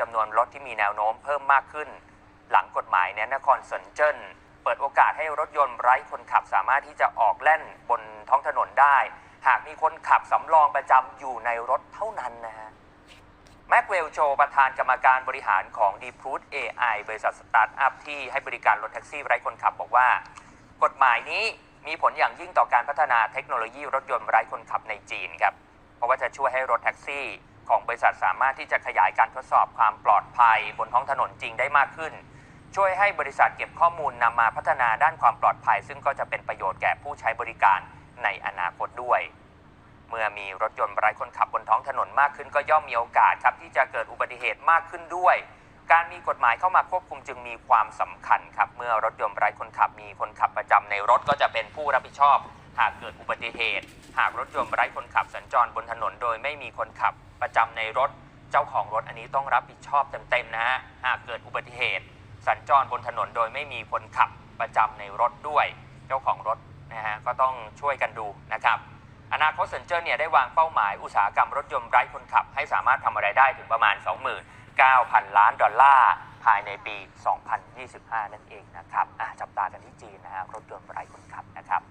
จำนวนรถที่มีแนวโน้มเพิ่มมากขึ้น หลังกฎหมายเนี่ยนครเซินเจิ้นเปิดโอกาสให้รถยนต์ไร้คนขับสามารถที่จะออกแล่นบนท้องถนนได้ หากมีคนขับสำรองประจำอยู่ในรถเท่านั้นนะฮะแม็กเวลโจประธานกรรมการบริหารของ d p r o o t AI บริษัทสตาร์ทอัพที่ให้บริการรถแท็กซี่ไร้คนขับบอกว่า กฎหมายนี้มีผลอย่างยิ่งต่อการพัฒนาเทคโนโลยีรถยนต์ไร้คนขับในจีนครับ เพราะว่าจะช่วยให้รถแท็กซี่ ของบริษัทสามารถที่จะขยายการทดสอบความปลอดภัยบนท้องถนนจริงได้มากขึ้น ช่วยให้บริษัทเก็บข้อมูลนำมาพัฒนาด้านความปลอดภัย ซึ่งก็จะเป็นประโยชน์แก่ผู้ใช้บริการในอนาคตด้วย เมื่อมีรถยนต์ไร้คนขับบนท้องถนนมากขึ้น ก็ย่อมมีโอกาสครับที่จะเกิดอุบัติเหตุมากขึ้นด้วย การมีกฎหมายเข้ามาควบคุมจึงมีความสำคัญครับเมื่อรถยนต์ไร้คนขับมีคนขับประจำในรถก็จะเป็นผู้รับผิดชอบ หากเกิดอุบัติเหตุ หากรถยนต์ไร้คนขับสัญจรบนถนนโดยไม่มีคนขับประจำในรถ เจ้าของรถอันนี้ต้องรับผิดชอบเต็มๆนะฮะหากเกิดอุบัติเหตุ สัญจรบนถนนโดยไม่มีคนขับประจำในรถด้วย เจ้าของรถนะฮะก็ต้องช่วยกันดูนะครับอนาคตเซนเจอร์เนี่ยได้วางเป้าหมายอุตสาหกรรมรถยนต์ไร้คนขับ ให้สามารถทำอะไรได้ถึงประมาณ 29,000 ล้านดอลลาร์ภายในปี 2025 นั่นเองนะครับจับตากันที่จีนนะฮะรถยนต์ไร้คนขับนะครับ